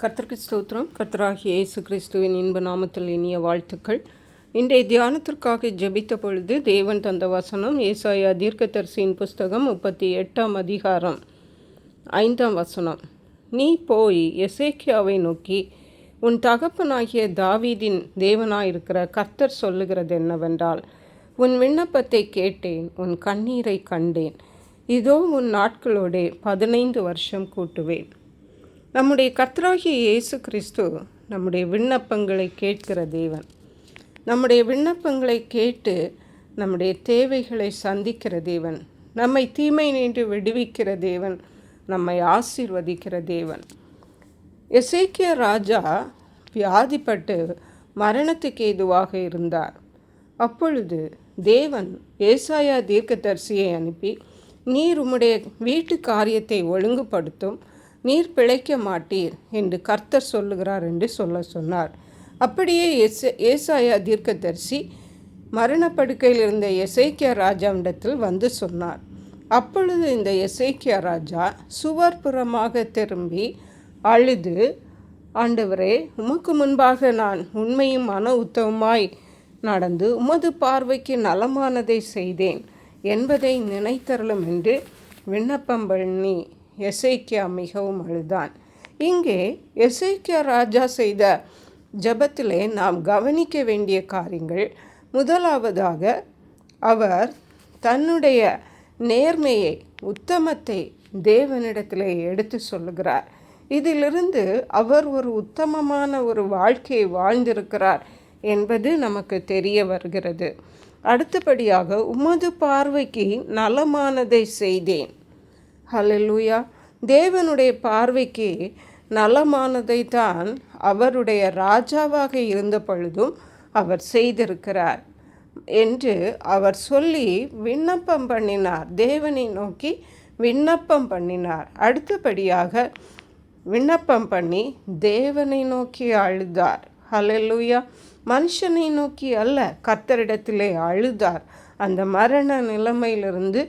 கர்த்தருக்கு ஸ்தோத்திரம். கர்த்தராகிய இயேசு கிறிஸ்துவின் இன்ப நாமத்தில் இனிய வாழ்த்துக்கள். இன்றைய தியானத்திற்காக ஜெபித்த பொழுது தேவன் தந்த வசனம் ஏசாயா தீர்க்கதரிசியின் புஸ்தகம் முப்பத்தி எட்டாம் அதிகாரம் ஐந்தாம் வசனம். நீ போய் எசேக்கியாவை நோக்கி உன் தகப்பனாகிய தாவீதின் தேவனாயிருக்கிற கர்த்தர் சொல்லுகிறது என்னவென்றால் உன் விண்ணப்பத்தை கேட்டேன் உன் கண்ணீரை கண்டேன். இதோ உன் நாட்களோடே பதினைந்து வருஷம் கூட்டுவேன். நம்முடைய கர்த்தராகிய இயேசு கிறிஸ்து நம்முடைய விண்ணப்பங்களை கேட்கிற தேவன். நம்முடைய விண்ணப்பங்களை கேட்டு நம்முடைய தேவைகளை சந்திக்கிற தேவன். நம்மை தீமை நின்று விடுவிக்கிற தேவன். நம்மை ஆசீர்வதிக்கிற தேவன். எசேக்கிய ராஜா வியாதிப்பட்டு மரணத்துக்கு ஏதுவாக இருந்தார். அப்பொழுது தேவன் ஏசாயா தீர்க்கதரிசியை அனுப்பி நீர் உம்முடைய வீட்டு காரியத்தை ஒழுங்குபடுத்தும். நீர் பிழைக்க மாட்டீர் என்று கர்த்தர் சொல்லுகிறார் என்று சொல்ல சொன்னார். அப்படியே எஸ் ஏசாயா தீர்க்கதரிசி மரணப்படுக்கையில் இருந்த எசைக்கியா ராஜாவிடத்தில் வந்து சொன்னார். அப்பொழுது இந்த எசைக்கியா ராஜா சுவர்புறமாக திரும்பி அழுது ஆண்டவரே உமக்கு முன்பாக நான் உண்மையும் மன உத்தவமாய் நடந்து உமது பார்வைக்கு நலமானதை செய்தேன். என்பதை நினைத்தரலும் என்று விண்ணப்பம் பண்ணி எசைக்கியா மிகவும் அழுதான். இங்கே எசைக்கியா ராஜா செய்த ஜபத்திலே நாம் கவனிக்க வேண்டிய காரியங்கள். முதலாவதாக அவர் தன்னுடைய நேர்மையை உத்தமத்தை தேவனிடத்திலே எடுத்து சொல்லுகிறார். இதிலிருந்து அவர் ஒரு உத்தமமான ஒரு வாழ்க்கையை வாழ்ந்திருக்கிறார் என்பது நமக்கு தெரிய வருகிறது. அடுத்தபடியாக உமது பார்வைக்கு நலமானதை செய்தேன். ஹலலூயா தேவனுடைய பார்வைக்கு நலமானதை தான் அவருடைய ராஜாவாக இருந்த பொழுதும் அவர் செய்திருக்கிறார் என்று அவர் சொல்லி விண்ணப்பம் பண்ணினார். தேவனை நோக்கி விண்ணப்பம் பண்ணினார். அடுத்தபடியாக விண்ணப்பம் பண்ணி தேவனை நோக்கி அழுதார். ஹலெலுயா மனுஷனை நோக்கி அல்ல கத்தரிடத்திலே அழுதார். அந்த மரண நிலைமையிலிருந்து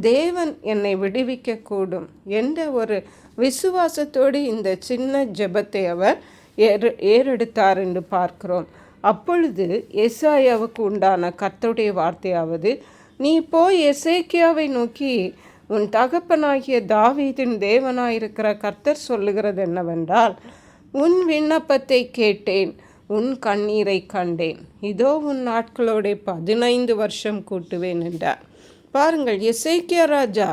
தேவன் என்னை விடுவிக்கக்கூடும் என்ற ஒரு விசுவாசத்தோடு இந்த சின்ன ஜெபத்தை அவர் ஏறு ஏறெடுத்தார் என்று பார்க்கிறோம். அப்பொழுது எசாயாவுக்கு உண்டான கர்த்தருடைய வார்த்தையாவது நீ போய் எசேக்கியாவை நோக்கி உன் தகப்பனாகிய தாவீதின் தேவனாயிருக்கிற கர்த்தர் சொல்லுகிறது என்னவென்றால் உன் விண்ணப்பத்தை கேட்டேன் உன் கண்ணீரை கண்டேன். இதோ உன் நாட்களோட பதினைந்து வருஷம் கூட்டுவேன் என்றார். பாருங்கள் எசேக்கியா ராஜா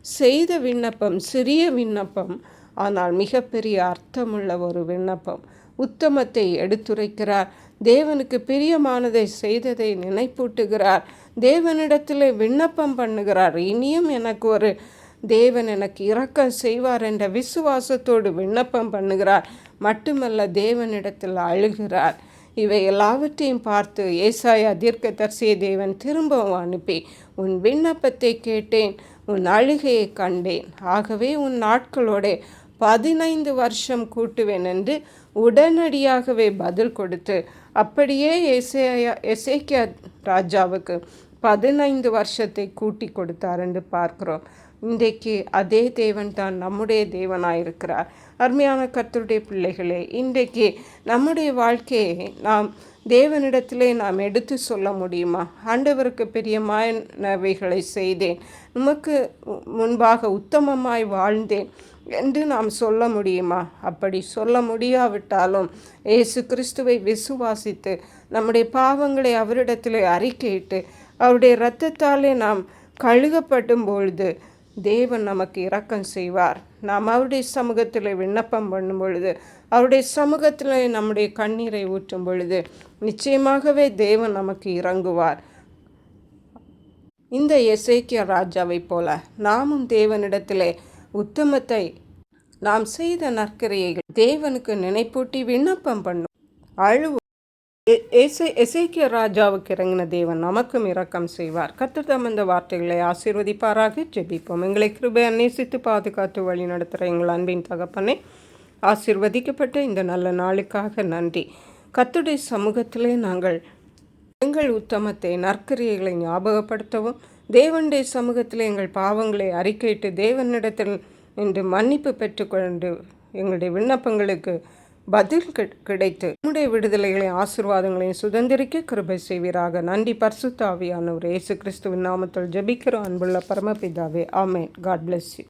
செய்த விண்ணப்பம் சிறிய விண்ணப்பம் ஆனால் மிகப்பெரிய அர்த்தமுள்ள ஒரு விண்ணப்பம். உத்தமத்தை எடுத்துரைக்கிறார். தேவனுக்கு பிரியமானதை செய்ததை நினைப்பூட்டுகிறார். தேவனிடத்தில் விண்ணப்பம் பண்ணுகிறார். இனியும் எனக்கு ஒரு தேவன் எனக்கு இரக்கம் செய்வார் என்ற விசுவாசத்தோடு விண்ணப்பம் பண்ணுகிறார். மட்டுமல்ல தேவனிடத்தில் அழுகிறார். இவை எல்லாவற்றையும் பார்த்து ஏசாயா தீர்க்கதரிசிய தேவன் திரும்பவும் அனுப்பி உன் விண்ணப்பத்தை கேட்டேன் உன் அழுகையை கண்டேன். ஆகவே உன் நாட்களோட பதினைந்து வருஷம் கூட்டுவேன் என்று உடனடியாகவே பதில் கொடுத்து அப்படியே எசேயா எசேக்கியா ராஜாவுக்கு பதினைந்து வருஷத்தை கூட்டி கொடுத்தார் என்று பார்க்கிறோம். இன்றைக்கு அதே தேவன் தான் நம்முடைய தேவனாயிருக்கிறார். அருமையான கர்த்தருடைய பிள்ளைகளே இன்றைக்கு நம்முடைய வாழ்க்கையை நாம் தேவனிடத்திலே நாம் எடுத்து சொல்ல முடியுமா? ஆண்டவருக்கு பெரியமானவைகளை செய்தேன். உமக்கு முன்பாக உத்தமமாய் வாழ்ந்தேன் என்று நாம் சொல்ல முடியுமா? அப்படி சொல்ல முடியாவிட்டாலும் ஏசு கிறிஸ்துவை விசுவாசித்து நம்முடைய பாவங்களை அவரிடத்தில் அறிக்கையிட்டு அவருடைய இரத்தத்தாலே நாம் கழுகப்படும் பொழுது தேவன் நமக்கு இரக்கம் செய்வார். நாம் அவருடைய சமூகத்தில் விண்ணப்பம் பண்ணும் பொழுது அவருடைய சமூகத்தில் நம்முடைய கண்ணீரை ஊற்றும் பொழுது நிச்சயமாகவே தேவன் நமக்கு இறங்குவார். இந்த எசேக்கிய ராஜாவைப் போல நாமும் தேவனிடத்திலே உத்தமத்தை நாம் செய்த நற்கரையை தேவனுக்கு நினைப்பூட்டி விண்ணப்பம் பண்ணும் அழுவோம். எசே எசேக்கிய ராஜாவுக்கு இறங்கின தேவன் நமக்கும் இரக்கம் செய்வார். கர்த்தர் தம் இந்த வார்த்தைகளை ஆசீர்வதிப்பாராக. ஜெபிப்போம். எங்களை கிருபை நேசித்து பாதுகாத்து வழி நடத்துகிற எங்கள் அன்பின் தகப்பனே ஆசிர்வதிக்கப்பட்ட இந்த நல்ல நாளுக்காக நன்றி. கத்துடைய சமூகத்திலே நாங்கள் எங்கள் உத்தமத்தை நற்கரியைகளை ஞாபகப்படுத்தவும் தேவனுடைய சமூகத்தில் எங்கள் பாவங்களை அறிக்கையிட்டு தேவனிடத்தில் என்று மன்னிப்பு பெற்றுக்கொண்டு எங்களுடைய விண்ணப்பங்களுக்கு பதில் கிடைத்து நம்முடைய விடுதலைகளையும் ஆசிர்வாதங்களையும் சுதந்திரிக்க கிருபை செய்வீராக. நன்றி பர்சுத்தாவியானவர் இயேசு கிறிஸ்துவின் நாமத்தில் ஜபிக்கிற அன்புள்ள பரமபிதாவே ஆமேன். God bless you